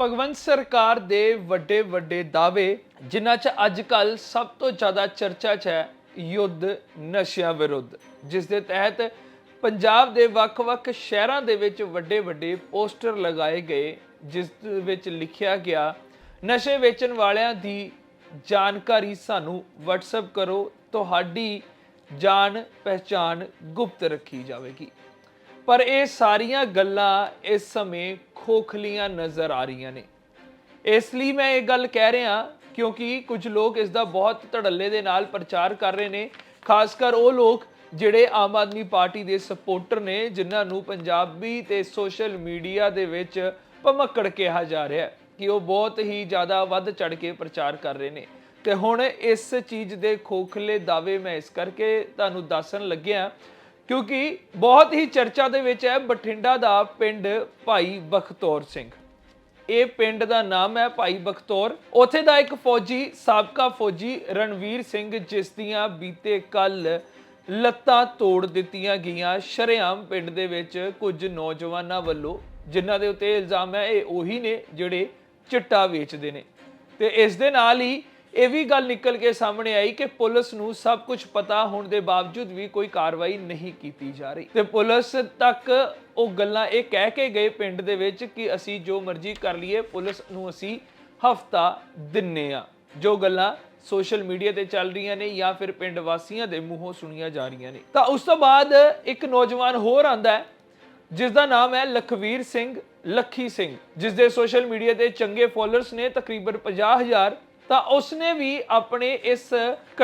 ਭਗਵੰਤ ਸਰਕਾਰ ਦੇ ਵੱਡੇ ਵੱਡੇ ਦਾਅਵੇ, ਜਿਨ੍ਹਾਂ 'ਚ ਅੱਜ ਕੱਲ ਸਭ ਤੋਂ ਜ਼ਿਆਦਾ ਚਰਚਾ 'ਚ ਹੈ ਯੁੱਧ ਨਸ਼ਿਆਂ ਵਿਰੁੱਧ, ਜਿਸ ਦੇ ਤਹਿਤ ਪੰਜਾਬ ਦੇ ਵੱਖ-ਵੱਖ ਸ਼ਹਿਰਾਂ ਦੇ ਵਿੱਚ ਵੱਡੇ ਵੱਡੇ ਪੋਸਟਰ ਲਗਾਏ ਗਏ, ਜਿਸ ਵਿੱਚ ਲਿਖਿਆ ਗਿਆ, ਨਸ਼ੇ ਵੇਚਣ ਵਾਲਿਆਂ ਦੀ ਜਾਣਕਾਰੀ ਸਾਨੂੰ WhatsApp ਕਰੋ, ਤੁਹਾਡੀ ਜਾਣ ਪਹਿਚਾਨ ਗੁਪਤ ਰੱਖੀ ਜਾਵੇਗੀ। ਪਰ ਇਹ ਸਾਰੀਆਂ ਗੱਲਾਂ ਇਸ ਸਮੇਂ ਖੋਖਲੀਆਂ ਨਜ਼ਰ ਆ ਰਹੀਆਂ ਨੇ। ਇਸ ਲਈ ਮੈਂ ਇਹ ਗੱਲ ਕਹਿ ਰਿਹਾ ਕਿਉਂਕਿ ਕੁਝ ਲੋਕ ਇਸ ਦਾ ਬਹੁਤ ਧੜੱਲੇ ਦੇ ਨਾਲ ਪ੍ਰਚਾਰ ਕਰ ਰਹੇ ਨੇ। ਖਾਸ ਕਰ ਉਹ ਲੋਕ ਜਿਹੜੇ ਆਮ ਆਦਮੀ ਪਾਰਟੀ ਦੇ ਸਪੋਰਟਰ ਨੇ, ਜਿਨ੍ਹਾਂ ਨੂੰ ਪੰਜਾਬੀ ਤੇ ਸੋਸ਼ਲ ਮੀਡੀਆ ਦੇ ਵਿੱਚ ਭਮੱਕੜ ਕਿਹਾ ਜਾ ਰਿਹਾ ਹੈ ਕਿ ਉਹ ਬਹੁਤ ਹੀ ਜ਼ਿਆਦਾ ਵੱਧ ਚੜ ਕੇ ਪ੍ਰਚਾਰ ਕਰ ਰਹੇ ਨੇ। ਤੇ ਹੁਣ ਇਸ ਚੀਜ਼ ਦੇ ਖੋਖਲੇ ਦਾਅਵੇ ਮੈਂ ਇਸ ਕਰਕੇ ਤੁਹਾਨੂੰ ਦੱਸਣ ਲੱਗਿਆ ਕਿਉਂਕਿ ਬਹੁਤ ਹੀ ਚਰਚਾ ਦੇ ਵਿੱਚ ਹੈ ਬਠਿੰਡਾ ਦਾ ਪਿੰਡ ਭਾਈ ਬਖਤੌਰ ਸਿੰਘ। ਇਹ ਪਿੰਡ ਦਾ ਨਾਮ ਹੈ ਭਾਈ ਬਖਤੌਰ। ਉੱਥੇ ਦਾ ਇੱਕ ਫੌਜੀ, ਸਾਬਕਾ ਫੌਜੀ ਰਣਵੀਰ ਸਿੰਘ, ਜਿਸ ਦੀਆਂ ਬੀਤੇ ਕੱਲ ਲੱਤਾਂ ਤੋੜ ਦਿੱਤੀਆਂ ਗਈਆਂ। ਸ਼ਰੇਆਮ ਪਿੰਡ ਦੇ ਵਿੱਚ ਕੁਝ ਨੌਜਵਾਨਾਂ ਵੱਲੋਂ, ਜਿਨ੍ਹਾਂ ਦੇ ਉੱਤੇ ਇਲਜ਼ਾਮ ਹੈ, ਇਹ ਉਹੀ ਨੇ ਜਿਹੜੇ ਚਿੱਟਾ ਵੇਚਦੇ ਨੇ। ਤੇ ਇਸ ਦੇ ਨਾਲ ਹੀ ਇਹ ਵੀ ਗੱਲ ਨਿਕਲ ਕੇ ਸਾਹਮਣੇ ਆਈ ਕਿ ਪੁਲਿਸ ਨੂੰ ਸਭ ਕੁਝ ਪਤਾ ਹੋਣ ਦੇ ਬਾਵਜੂਦ ਵੀ ਕੋਈ ਕਾਰਵਾਈ ਨਹੀਂ ਕੀਤੀ ਜਾ ਰਹੀ। ਤੇ ਪੁਲਿਸ ਤੱਕ ਉਹ ਗੱਲਾਂ ਇਹ ਕਹਿ ਕੇ ਗਏ ਪਿੰਡ ਦੇ ਵਿੱਚ ਕਿ ਅਸੀਂ ਜੋ ਮਰਜ਼ੀ ਕਰ ਲਈਏ, ਪੁਲਿਸ ਨੂੰ ਅਸੀਂ ਹਫਤਾ ਦਿੰਨੇ ਆ। ਜੋ ਗੱਲਾਂ ਸੋਸ਼ਲ ਮੀਡੀਆ ਤੇ ਚੱਲ ਰਹੀਆਂ ਨੇ ਜਾਂ ਫਿਰ ਪਿੰਡ ਵਾਸੀਆਂ ਦੇ ਮੂੰਹੋਂ ਸੁਣੀਆਂ ਜਾ ਰਹੀਆਂ ਨੇ। ਤਾਂ ਉਸ ਤੋਂ ਬਾਅਦ ਇੱਕ ਨੌਜਵਾਨ ਹੋਰ ਆਂਦਾ ਹੈ, ਜਿਸ ਦਾ ਨਾਮ ਹੈ ਲਖਵੀਰ ਸਿੰਘ, ਲੱਖੀ ਸਿੰਘ, ਜਿਸ ਦੇ ਸੋਸ਼ਲ ਮੀਡੀਆ ਤੇ ਚੰਗੇ ਫਾਲੋਅਰਸ ਨੇ ਤਕਰੀਬਨ 50000 ਤਾਂ ਉਸਨੇ ਵੀ ਆਪਣੇ ਇਸ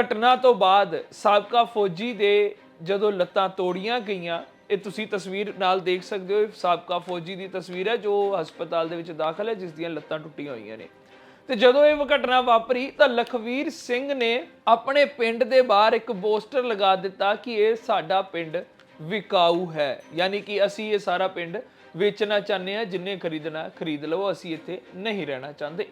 ਘਟਨਾ ਤੋਂ ਬਾਅਦ ਸਾਬਕਾ ਫੌਜੀ ਦੇ ਜਦੋਂ ਲੱਤਾਂ ਤੋੜੀਆਂ ਗਈਆਂ, ਇਹ ਤੁਸੀਂ ਤਸਵੀਰ ਨਾਲ ਦੇਖ ਸਕਦੇ ਹੋ ਸਾਬਕਾ ਫੌਜੀ ਦੀ ਤਸਵੀਰ ਹੈ ਜੋ ਹਸਪਤਾਲ ਦੇ ਵਿੱਚ ਦਾਖਲ ਹੈ, ਜਿਸ ਦੀਆਂ ਲੱਤਾਂ ਟੁੱਟੀਆਂ ਹੋਈਆਂ ਨੇ। ਤੇ ਜਦੋਂ ਇਹ ਘਟਨਾ ਵਾਪਰੀ ਤਾਂ ਲਖਵੀਰ ਸਿੰਘ ਨੇ ਆਪਣੇ ਪਿੰਡ ਦੇ ਬਾਹਰ ਇੱਕ ਪੋਸਟਰ ਲਗਾ ਦਿੱਤਾ ਕਿ ਇਹ ਸਾਡਾ ਪਿੰਡ ਵਿਕਾਊ ਹੈ। ਯਾਨੀ ਕਿ ਅਸੀਂ ਇਹ ਸਾਰਾ ਪਿੰਡ ਵੇਚਣਾ ਚਾਹੁੰਦੇ ਹਾਂ, ਜਿੰਨੇ ਖਰੀਦਣਾ, ਖਰੀਦ ਲਵੋ ਅਸੀਂ ਇੱਥੇ ਨਹੀਂ ਰਹਿਣਾ ਚਾਹੁੰਦੇ।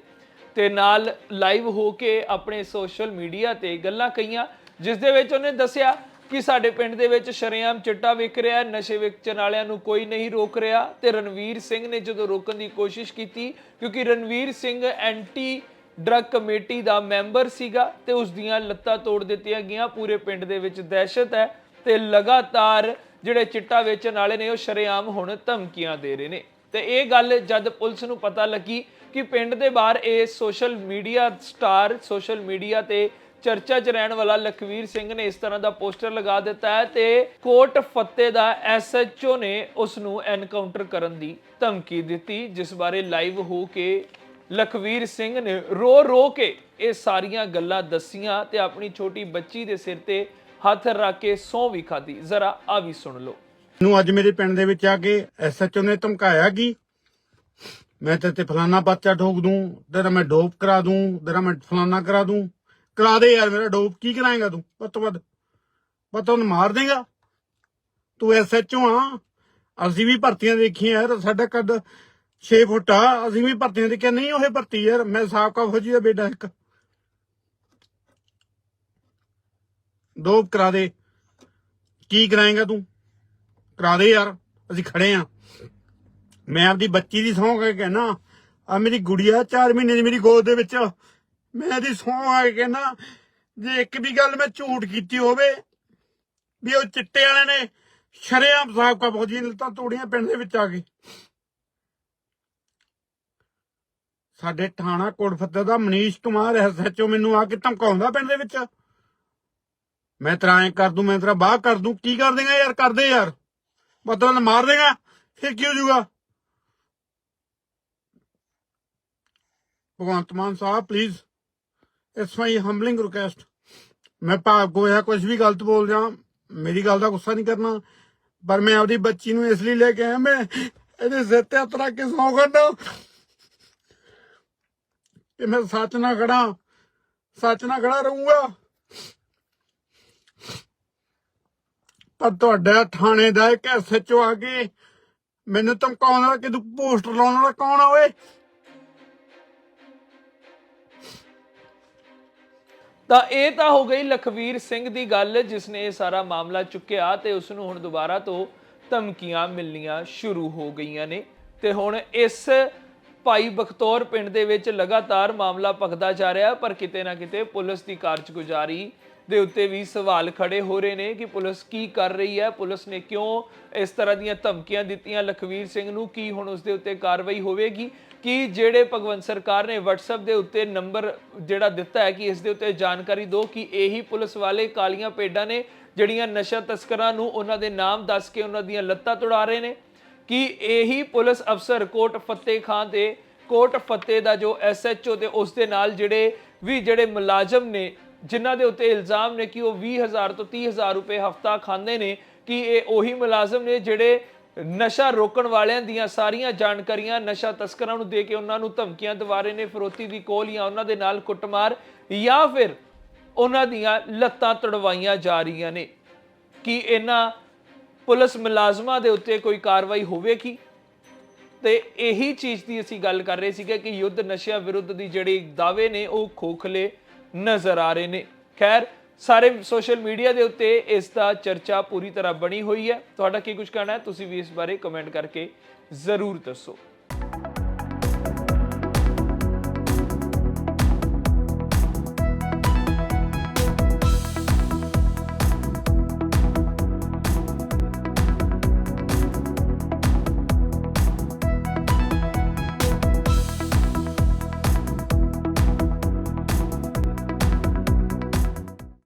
ਤੇ ਨਾਲ ਲਾਈਵ ਹੋ ਕੇ ਆਪਣੇ ਸੋਸ਼ਲ ਮੀਡੀਆ ਤੇ ਗੱਲਾਂ ਕਹੀਆਂ, ਜਿਸ ਦੇ ਵਿੱਚ ਉਹਨੇ ਦੱਸਿਆ ਕਿ ਸਾਡੇ ਪਿੰਡ ਦੇ ਵਿੱਚ ਸ਼ਰੇਆਮ ਚਿੱਟਾ ਵਿਕ ਰਿਹਾ, ਨਸ਼ੇ ਵੇਚਣ ਵਾਲਿਆਂ ਨੂੰ ਕੋਈ ਨਹੀਂ ਰੋਕ ਰਿਹਾ ਤੇ ਰਣਵੀਰ ਸਿੰਘ ਨੇ ਜਦੋਂ ਰੋਕਣ ਦੀ ਕੋਸ਼ਿਸ਼ ਕੀਤੀ, ਕਿਉਂਕਿ Ranveer Singh anti drug committee ਦਾ ਮੈਂਬਰ ਸੀਗਾ ਤੇ ਉਸ ਦੀਆਂ ਲੱਤਾਂ ਤੋੜ ਦਿੱਤੀਆਂ ਗਈਆਂ, ਪੂਰੇ ਪਿੰਡ ਦੇ ਵਿੱਚ ਦਹਿਸ਼ਤ ਹੈ ਤੇ ਲਗਾਤਾਰ ਜਿਹੜੇ ਚਿੱਟਾ ਵੇਚਣ ਵਾਲੇ ਨੇ ਉਹ ਸ਼ਰੇਆਮ ਹੁਣ ਧਮਕੀਆਂ ਦੇ ਰਹੇ ਨੇ। ਤੇ ਇਹ ਗੱਲ ਜਦ ਪੁਲਿਸ ਨੂੰ ਪਤਾ ਲੱਗੀ ਕਿ ਪਿੰਡ ਦੇ ਬਾਹਰ ਇਹ social media star social media ਤੇ ਚਰਚਾ 'ਚ ਰਹਿਣ ਵਾਲਾ ਲਖਵੀਰ ਸਿੰਘ ਨੇ ਇਸ ਤਰ੍ਹਾਂ ਦਾ ਪੋਸਟਰ ਲਗਾ ਦਿੱਤਾ ਹੈ ਤੇ ਕੋਟ ਫੱਤੇ ਦਾ ਐਸਐਚਓ ਨੇ ਉਸ ਨੂੰ ਐਨਕਾਊਂਟਰ ਕਰਨ ਦੀ ਧਮਕੀ ਦਿੱਤੀ, ਜਿਸ ਬਾਰੇ ਲਾਈਵ ਹੋ ਕੇ ਲਖਵੀਰ ਸਿੰਘ ਨੇ ਰੋ ਰੋ ਕੇ ਇਹ ਸਾਰੀਆਂ ਗੱਲਾਂ ਦੱਸੀਆਂ ਤੇ ਆਪਣੀ ਛੋਟੀ ਬੱਚੀ ਦੇ ਸਿਰ ਤੇ ਹੱਥ ਰੱਖ ਕੇ ਸੌਂ ਵੀ ਖਾਦੀ ਜ਼ਰਾ ਆ ਵੀ ਸੁਣ ਲਓ। ਨੂੰ ਅੱਜ ਮੇਰੇ ਪਿੰਡ ਦੇ ਵਿੱਚ ਆ ਕੇ ਐਸਐਚਓ ਨੇ ਧਮਕਾਇਆ ਕਿ ਮੈਂ ਤੇ ਤੇ ਫਲਾਨਾ ਬੱਚਾ ਠੋਕ ਦੂੰ, ਤੇਰਾ ਮੈਂ ਡੋਪ ਕਰਾ ਦੂੰ, ਤੇਰਾ ਮੈਂ ਫਲਾਨਾ ਕਰਾ ਦੂੰ। ਕਰਾ ਦੇ ਯਾਰ, ਮੇਰਾ ਡੋਪ ਕੀ ਕਰਾਏਗਾ ਤੂੰ? ਵੱਧ ਤੋਂ ਵੱਧ ਵੱਧ ਤੋਂ ਮਾਰ ਦੇਗਾ। ਤੂੰ ਐਸਐਚਓ ਆ, ਅਸੀਂ ਵੀ ਭਰਤੀਆਂ ਦੇਖੀਆਂ ਯਾਰ, ਸਾਡਾ ਕੱਦ 6 ਫੁੱਟ ਆ, ਅਸੀਂ ਵੀ ਭਰਤੀਆਂ ਦੇਖਿਆ। ਨਹੀਂ, ਉਹ ਭਰਤੀ ਯਾਰ, ਮੈਂ ਸਾਬਕਾ ਫੌਜੀ ਦਾ ਬੇਟਾ ਇੱਕ। ਡੋਪ ਕਰਾ ਦੇ। ਕੀ ਕਰਾਏਗਾ ਤੂੰ? ਕਰਾ ਦੇ ਯਾਰ, ਅਸੀਂ ਖੜੇ ਆ। ਮੈਂ ਆਪਦੀ ਬੱਚੀ ਦੀ ਸਹੁੰ ਕੇ ਕਹਿਣਾ ਆ ਮੇਰੀ ਗੁੜੀਆ 4 ਮਹੀਨੇ ਦੀ ਮੇਰੀ ਗੋਦ ਦੇ ਵਿੱਚ, ਮੈਂ ਇਹਦੀ ਸਹੁੰ ਆ ਕੇ ਕਹਿਣਾ ਜੇ ਇੱਕ ਵੀ ਗੱਲ ਮੈਂ ਝੂਠ ਕੀਤੀ ਹੋਵੇ, ਵੀ ਉਹ ਚਿੱਟੇ ਵਾਲੇ ਨੇ ਸ਼ਰੇਆਮ ਸਾਬਕਾ ਫੌਜੀ ਨੇ ਤਾਂ ਤੋੜੀਆਂ ਪਿੰਡ ਦੇ ਵਿੱਚ ਆ ਕੇ। ਸਾਡੇ ਥਾਣਾ ਕੋਟਫੱਤੇ ਦਾ ਮਨੀਸ਼ ਕੁਮਾਰ ਐਸਐਚਓ ਮੈਨੂੰ ਆ ਕੇ ਧਮਕਾਉਂਦਾ ਪਿੰਡ ਦੇ ਵਿੱਚ। ਮੈਂ ਤੇਰਾ ਐਂ ਕਰ ਦੂੰ, ਮੈਂ ਤੇਰਾ ਬਾਹ ਕਰ ਦੂੰ, ਕੀ ਕਰ ਦੇਗਾ ਯਾਰ, ਕਰਦੇ ਯਾਰ। ਬਦਲ ਮਾਰ ਦੇਗਾ, ਫਿਰ ਕੀ ਹੋ ਜਾਊਗਾ? Bhagwant Mann sahib please it's my humbling request ਮੈਂ ਭਾਗ ਹੋਇਆ ਕੁਝ ਵੀ ਗਲਤ ਬੋਲ ਜਾ ਮੇਰੀ ਗੱਲ ਦਾ ਗੁੱਸਾ ਨਹੀਂ ਕਰਨਾ, ਪਰ ਮੈਂ ਆਪਦੀ ਬੱਚੀ ਨੂੰ ਇਸ ਲਈ ਲੈ ਕੇ ਆਇਆ, ਮੈਂ ਇਹਦੇ ਸਿਰ ਤੇ ਹੱਥ ਰੱਖ ਕੇ ਸੌਂ ਕਰਦਾ ਕਿ ਮੈਂ ਸੱਚ ਨਾਲ ਖੜਾ, ਸੱਚ ਨਾਲ ਖੜਾ ਰਹੂੰਗਾ। ਪਰ ਤੁਹਾਡਾ ਥਾਣੇ ਦਾ ਇੱਕ ਐਸਐਚਓ ਆ ਕੇ ਮੈਨੂੰ ਧਮਕਾਉਂਦਾ ਕਿ ਤੂੰ ਪੋਸਟਰ ਲਾਉਣ ਵਾਲਾ ਕੌਣ ਆ ਓਏ? ਤਾਂ ਇਹ ਤਾਂ ਹੋ ਗਈ ਲਖਵੀਰ ਸਿੰਘ ਦੀ ਗੱਲ ਜਿਸ ਨੇ ਇਹ ਸਾਰਾ ਮਾਮਲਾ ਚੁੱਕਿਆ ਤੇ ਉਸ ਨੂੰ ਹੁਣ ਦੁਬਾਰਾ ਤੋਂ ਧਮਕੀਆਂ ਮਿਲਣੀਆਂ ਸ਼ੁਰੂ ਹੋ ਗਈਆਂ ਨੇ। ਤੇ ਹੁਣ ਇਸ ਭਾਈ ਬਖਤੌਰ ਪਿੰਡ ਦੇ ਵਿੱਚ ਲਗਾਤਾਰ ਮਾਮਲਾ ਭਖਦਾ ਜਾ ਰਿਹਾ, ਪਰ ਕਿਤੇ ਨਾ ਕਿਤੇ ਪੁਲਿਸ ਦੀ ਕਾਰਜਗੁਜ਼ਾਰੀ ਦੇ ਉੱਤੇ ਵੀ ਸਵਾਲ ਖੜੇ ਹੋ ਰਹੇ ਨੇ ਕਿ ਪੁਲਿਸ ਕੀ ਕਰ ਰਹੀ ਹੈ, ਪੁਲਿਸ ਨੇ ਕਿਉਂ ਇਸ ਤਰ੍ਹਾਂ ਦੀਆਂ ਧਮਕੀਆਂ ਦਿੱਤੀਆਂ? ਲਖਵੀਰ ਸਿੰਘ ਨੂੰ ਕੀ ਹੁਣ ਉਸ ਦੇ ਉੱਤੇ ਕਾਰਵਾਈ ਹੋਵੇਗੀ? ਕਿ ਜਿਹੜੇ ਭਗਵੰਤ ਸਰਕਾਰ ਨੇ WhatsApp ਦੇ ਉੱਤੇ ਨੰਬਰ ਜਿਹੜਾ ਦਿੱਤਾ ਹੈ, ਕਿ ਇਸ ਦੇ ਉੱਤੇ ਜਾਣਕਾਰੀ ਦਿਓ ਕਿ ਇਹੀ ਪੁਲਿਸ ਵਾਲੇ ਕਾਲੀਆਂ ਪੇਡਾਂ ਨੇ ਜਿਹੜੀਆਂ ਨਸ਼ਾ ਤਸਕਰਾਂ ਨੂੰ ਉਹਨਾਂ ਦੇ ਨਾਮ ਦੱਸ ਕੇ ਉਹਨਾਂ ਦੀਆਂ ਲੱਤਾਂ ਤੋੜਾ ਰਹੇ ਨੇ? ਕਿ ਇਹੀ ਪੁਲਿਸ ਅਫਸਰ ਕੋਟ ਫਤਿਹ ਖਾਨ ਤੇ ਕੋਟ ਫਤਿਹ ਦਾ ਜੋ ਐਸਐਚਓ ਤੇ ਉਸ ਦੇ ਨਾਲ ਜਿਹੜੇ ਵੀ ਜਿਹੜੇ ਮੁਲਾਜ਼ਮ ਨੇ ਜਿਨ੍ਹਾਂ ਦੇ ਉੱਤੇ ਇਲਜ਼ਾਮ ਨੇ ਕਿ ਉਹ 20000 ਤੋਂ 30000 ਰੁਪਏ ਹਫਤਾ ਖਾਂਦੇ ਨੇ, ਕਿ ਇਹ ਉਹੀ ਮੁਲਾਜ਼ਮ ਨੇ ਜਿਹੜੇ ਨਸ਼ਾ ਰੋਕਣ ਵਾਲਿਆਂ ਦੀਆਂ ਸਾਰੀਆਂ ਜਾਣਕਾਰੀਆਂ, ਨਸ਼ਾ ਤਸਕਰਾਂ ਨੂੰ ਦੇ ਕੇ ਉਹਨਾਂ ਨੂੰ ਧਮਕੀਆਂ ਦਿਵਾ ਰਹੇ ਨੇ, ਫਰੋਤੀ ਦੀ ਕੋਲ ਜਾਂ ਉਹਨਾਂ ਦੇ ਨਾਲ ਕੁੱਟਮਾਰ, ਜਾਂ ਫਿਰ ਉਹਨਾਂ ਦੀਆਂ ਲੱਤਾਂ ਤੜਵਾਈਆਂ ਜਾ ਰਹੀਆਂ ਨੇ। ਕਿ ਇਹਨਾਂ ਪੁਲਿਸ ਮੁਲਾਜ਼ਮਾਂ ਦੇ ਉੱਤੇ ਕੋਈ ਕਾਰਵਾਈ ਹੋਵੇਗੀ ਤੇ ਇਹੀ ਚੀਜ਼ ਦੀ ਅਸੀਂ ਗੱਲ ਕਰ ਰਹੇ ਸੀਗੇ ਕਿ ਯੁੱਧ ਨਸ਼ਿਆਂ ਵਿਰੁੱਧ ਦੀ ਜਿਹੜੇ ਦਾਅਵੇ ਨੇ, ਉਹ ਖੋਖਲੇ ਨਜ਼ਰ ਆ ਰਹੇ ਨੇ। ਖੈਰ, ਸਾਰੇ ਸੋਸ਼ਲ ਮੀਡੀਆ ਦੇ ਉੱਤੇ ਇਸ ਦਾ ਚਰਚਾ ਪੂਰੀ ਤਰ੍ਹਾਂ ਬਣੀ ਹੋਈ ਹੈ। ਤੁਹਾਡਾ ਕੀ ਕੁਝ ਕਹਿਣਾ ਹੈ? ਤੁਸੀਂ ਵੀ ਇਸ ਬਾਰੇ ਕਮੈਂਟ ਕਰਕੇ ਜ਼ਰੂਰ ਦੱਸੋ।